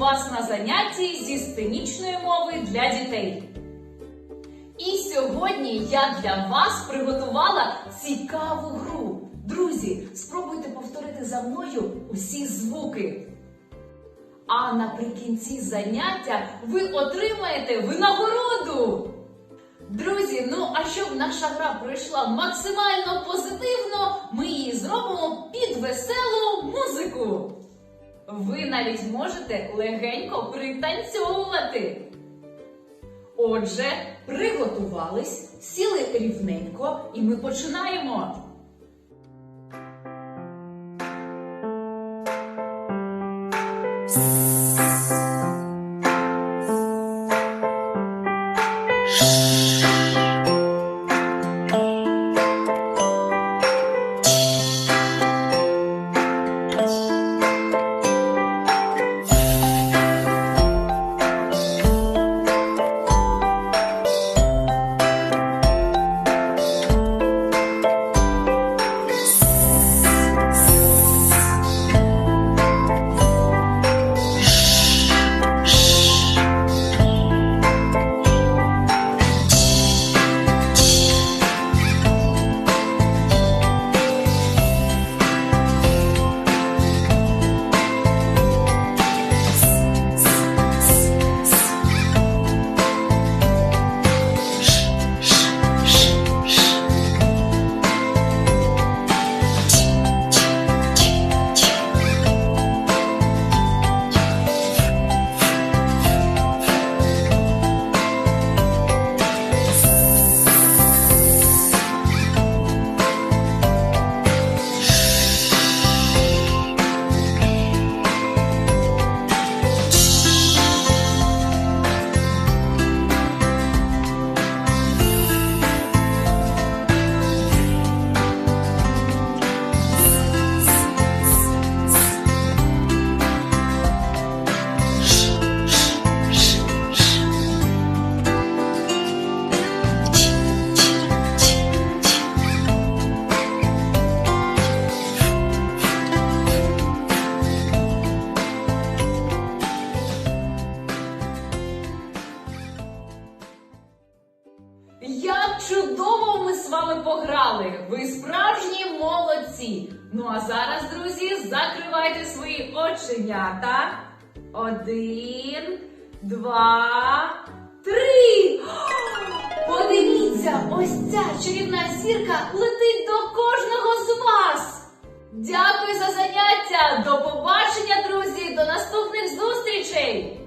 вас на занятті зі сценічної мови для дітей. І сьогодні я для вас приготувала цікаву гру. Друзі, спробуйте повторити за мною усі звуки. А наприкінці заняття ви отримаєте винагороду. Друзі, ну а щоб наша гра пройшла максимально позитивно, ми її зробимо під веселу музику. Ви навіть можете легенько пританцьовувати. Отже, приготувались, сіли рівненько, і ми починаємо. Як чудово ми з вами пограли! Ви справжні молодці! Ну а зараз, друзі, закривайте свої оченята. Один, два, три. Подивіться, ось ця чарівна зірка летить до кожного з вас. Дякую за заняття! До побачення, друзі, до наступних зустрічей!